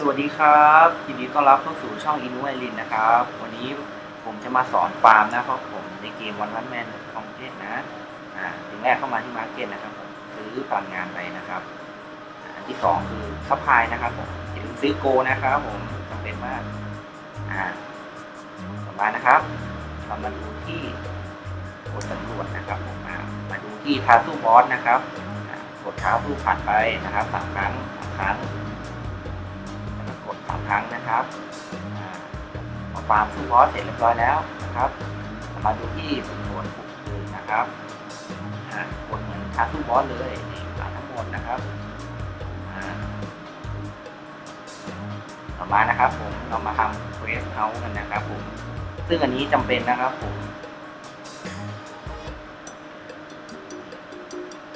สวัสดีครับยินดีต้อนรับเข้าสู่ช่องอินูไอรินนะครับ วันนี้ผมจะมาสอนฟาร์มนะครับผมในเกมวันวันแมนคอมเพลตนะอ่าถึงแรกเข้ามาที่มาร์เก็ตนะครับผมซื้อพลังงานไปนะครับอันที่สองคือซัพพลายนะครับผมอย่าลืมซื้อโกนะครับผมจำเป็นมากอ่าต่อมานะครับเรามาดูที่กดสำรวจนะครับผมอ่ามาดูที่ทาสู้บอสนะครับกดท้าสู้ผ่านไปนะครับสามครั้งสามครั้ง ครั้งนะครับพอฟาร์มสู้บอสเสร็จเรียบร้อยแล้วนะครับ มาดูที่สำรวจปลูกคืนนะครับกดเหมือนท้าสู้บอสเลยนี่ผ่านทั้งหมดนะครับต่อมานะครับผมเรามาทำเควสเฮาส์กันนะครับผมซึ่งอันนี้จำเป็นนะครับผม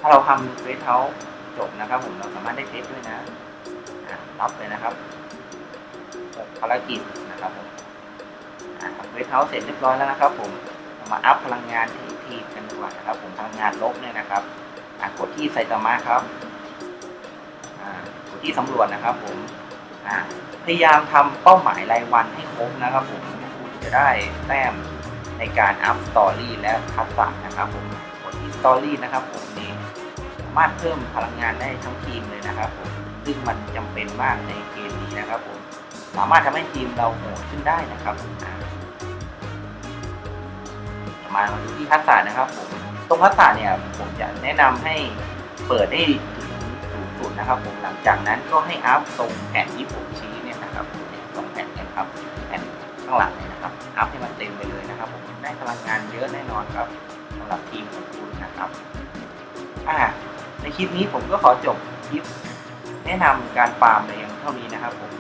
ถ้าเราทำเควสเฮาส์จบนะครับผมเราสามารถได้เพชรด้วยนะรับเลยนะครับ หกภารกิจนะครับผมอะทำเวทเฮาส์เสร็จเรียบร้อยแล้วนะครับ ผมมาอัพพลังงานที่ทีมกันดีกว่านะครับ ผมพลังงานลบเนี่ยนะครับกดที่ไซตามะครับกดที่สำรวจนะครับ ผมพยายามทำเป้าหมายรายวันให้ครบนะครับ ผมคุณจะได้แต้มในการอัพสตอรี่และทักษะนะครับ ผมกดที่สตอรี่นะครับ ผมนี่สามารถเพิ่มพลังงานได้ทั้งทีมเลยนะครับ ผมซึ่งมันจำเป็นมากในเกมนี้นะครับ ผม สามารถทำให้ทีมเราโหดขึ้นได้นะครับอ่ามาดูที่ทักษะนะครับผมตรงทักษะเนี่ยผมจะแนะนำให้เปิดให้ถึงสูงสุดนะครับ ผมหลังจากนั้นก็ให้อัพตรงแผ่นที่ผมชี้เนี่ยนะครับตรงแผ่นนี่ยครับแผ่นข้างหลังเนี่ยนะครับอัพให้มันเต็มไปเลยนะครับ ผมได้พลังงานเยอะแน่นอนครับสำหรับทีมของคุณนะครับอ่าในคลิปนี้ผมก็ขอจบคลิปแนะนำการฟาร์มในยังเท่านี้นะครับ ผม